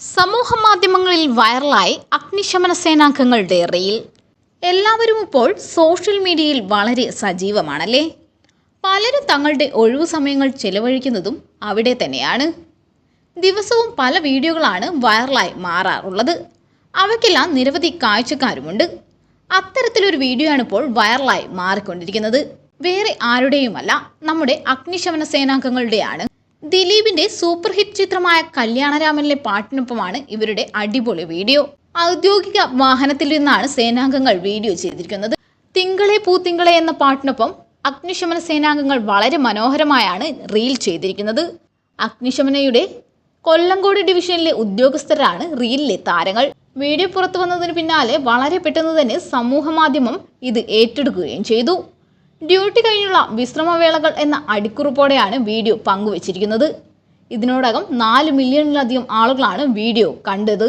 സമൂഹ മാധ്യമങ്ങളിൽ വൈറലായി അഗ്നിശമന സേനാംഗങ്ങളുടെ റീൽ. എല്ലാവരും ഇപ്പോൾ സോഷ്യൽ മീഡിയയിൽ വളരെ സജീവമാണല്ലേ? പലരും തങ്ങളുടെ ഒഴിവു സമയങ്ങൾ ചെലവഴിക്കുന്നതും അവിടെ തന്നെയാണ്. ദിവസവും പല വീഡിയോകളാണ് വൈറലായി മാറാറുള്ളത്. അവയ്ക്കെല്ലാം നിരവധി കാഴ്ചക്കാരുമുണ്ട്. അത്തരത്തിലൊരു വീഡിയോ ആണ് ഇപ്പോൾ വൈറലായി മാറിക്കൊണ്ടിരിക്കുന്നത്. വേറെ ആരുടെയുമല്ല നമ്മുടെ അഗ്നിശമന സേനാംഗങ്ങളുടെയാണ്. ദിലീപിന്റെ സൂപ്പർ ഹിറ്റ് ചിത്രമായ കല്യാണരാമനിലെ പാട്ടിനൊപ്പമാണ് ഇവരുടെ അടിപൊളി വീഡിയോ. ഔദ്യോഗിക വാഹനത്തിൽ നിന്നാണ് സേനാംഗങ്ങൾ വീഡിയോ ചെയ്തിരിക്കുന്നത്. തിങ്കളെ പൂത്തിങ്കളെ എന്ന പാട്ടിനൊപ്പം അഗ്നിശമന സേനാംഗങ്ങൾ വളരെ മനോഹരമായാണ് റീൽ ചെയ്തിരിക്കുന്നത്. അഗ്നിശമനയുടെ കൊല്ലംകോട് ഡിവിഷനിലെ ഉദ്യോഗസ്ഥരാണ് റീലിലെ താരങ്ങൾ. വീഡിയോ പുറത്തു വന്നതിന് പിന്നാലെ വളരെ പെട്ടെന്ന് തന്നെ സമൂഹ മാധ്യമം ഇത് ഏറ്റെടുക്കുകയും ചെയ്തു. ഡ്യൂട്ടി കഴിഞ്ഞുള്ള വിശ്രമവേളകൾ എന്ന അടിക്കുറിപ്പോടെയാണ് വീഡിയോ പങ്കുവച്ചിരിക്കുന്നത്. ഇതിനോടകം നാല് മില്യണിലധികം ആളുകളാണ് വീഡിയോ കണ്ടത്.